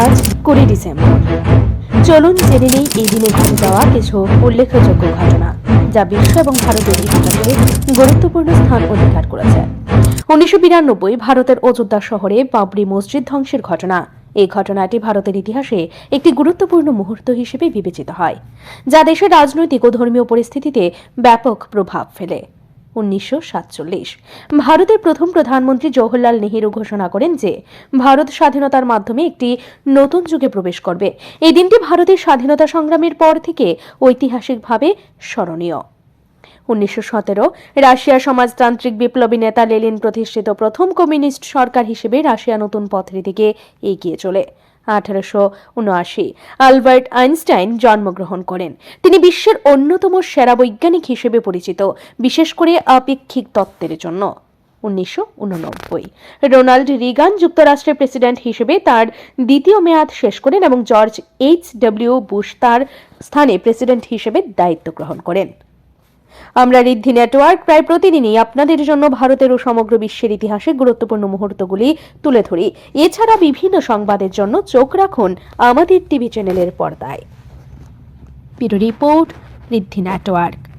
আজ কুড়ি ডিসেম্বর। চলুন জেনে নেই এই দিনে ঘটে যাওয়া কিছু উল্লেখযোগ্য ঘটনা, যা বিশ্ব এবং ভারতের ইতিহাসে গুরুত্বপূর্ণ স্থান অধিকার করেছে। উনিশশো বিরানব্বই ভারতের অযোধ্যা শহরে বাবরি মসজিদ ধ্বংসের ঘটনা। এই ঘটনাটি ভারতের ইতিহাসে একটি গুরুত্বপূর্ণ মুহূর্ত হিসেবে বিবেচিত হয়, যা দেশের রাজনৈতিক ও ধর্মীয় পরিস্থিতিতে ব্যাপক প্রভাব ফেলে। উনিশশো সাতচল্লিশ। ভারতের প্রথম প্রধানমন্ত্রী জওহরলাল নেহেরু ঘোষণা করেন যে, ভারত স্বাধীনতার মাধ্যমে একটি নতুন যুগে প্রবেশ করবে। এই দিনটি ভারতের স্বাধীনতা সংগ্রামের পর থেকে ঐতিহাসিকভাবে স্মরণীয়। উনিশশো রাশিয়ার সমাজতান্ত্রিক বিপ্লবী নেতা লেলিন প্রতিষ্ঠিত প্রথম কমিউনিস্ট সরকার হিসেবে রাশিয়া নতুন পথের দিকে এগিয়ে চলে। আঠারোশো উনআশি। আলবার্ট আইনস্টাইন জন্মগ্রহণ করেন। তিনি বিশ্বের অন্যতম সেরা বৈজ্ঞানিক হিসেবে পরিচিত, বিশেষ করে আপেক্ষিক তত্ত্বের জন্য। উনিশশো উননব্বই। রোনাল্ড রিগান যুক্তরাষ্ট্রের প্রেসিডেন্ট হিসেবে তার দ্বিতীয় মেয়াদ শেষ করেন এবং জর্জ এইচ ডব্লিউ বুশ তার স্থানে প্রেসিডেন্ট হিসেবে দায়িত্ব গ্রহণ করেন। আমরা ঋদ্ধি নেটওয়ার্ক প্রায় প্রতিদিনই আপনাদের জন্য ভারতের ও সমগ্র বিশ্বের ইতিহাসে গুরুত্বপূর্ণ মুহূর্তগুলি তুলে ধরি। এছাড়া বিভিন্ন সংবাদের জন্য চোখ রাখুন আমাদের টিভি চ্যানেলের পর্দায়। রিপোর্ট, ঋদ্ধি নেটওয়ার্ক